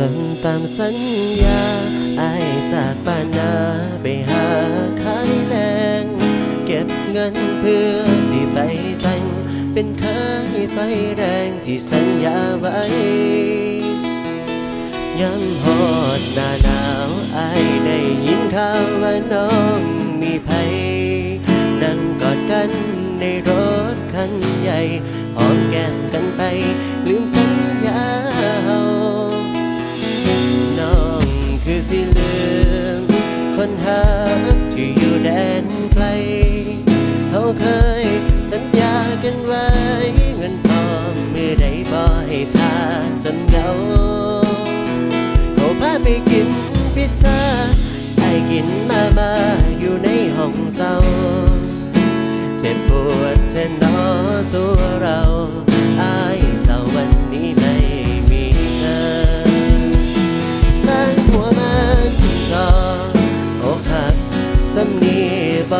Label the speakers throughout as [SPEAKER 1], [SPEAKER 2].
[SPEAKER 1] ามสัญญาอายจากบ้านนาไปหาขายแรงเก็บเงินเพื่อสิไปแต่งเป็นเคยไฟแรงที่สัญญาไว้ยังหอดหน้าหนาวอายได้ยินข่าวว่าน้องมีภัยนั่งกอดกันในรถคันใหญ่หอมแก้มกันไปลืมสัญ คนหาที่อยู่แดนไกล เขาเคยสัญญากันไว้เงินทองมือใดบ่ให้ทาจนเหงาเขาพาไปกินพิซซ่าไปกินมามาอยู่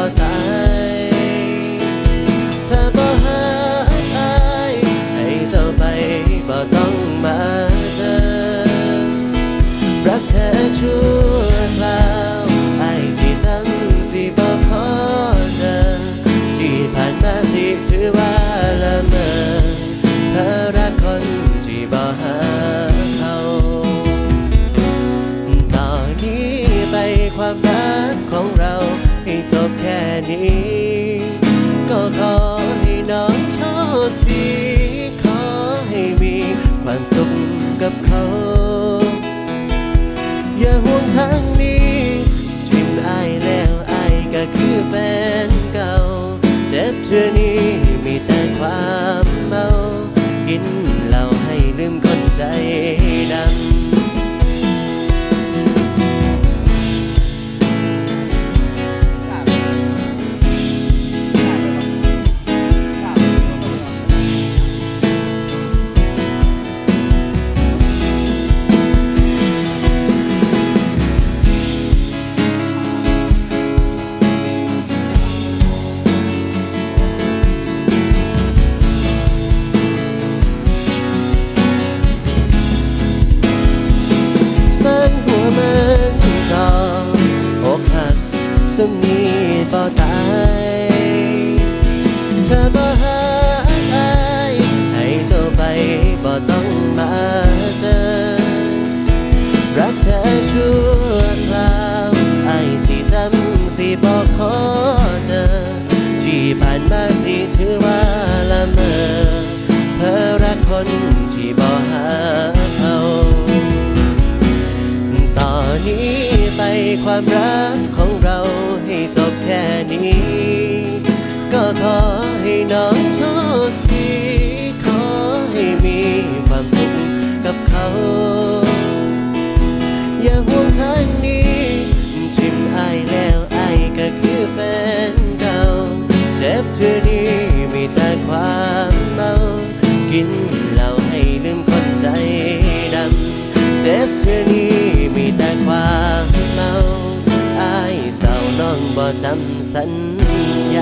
[SPEAKER 1] บ่ มีแต่ความเมา กินเหล้าให้ลืมคนใจดำ ซึ่ง ขอให้น้องโชคดีขอให้มีความสุขกับเขา อย่าห่วงทางนี้ทิมอายแล้วอายก็คือแฟนเก่าเจ็บเธอนี้มีแต่ความเมากินเหล้าให้ลืมคนใจดำเจ็บเธอนี้มีแต่ความเมาอายเศร้าน้องบ่จำสัญญา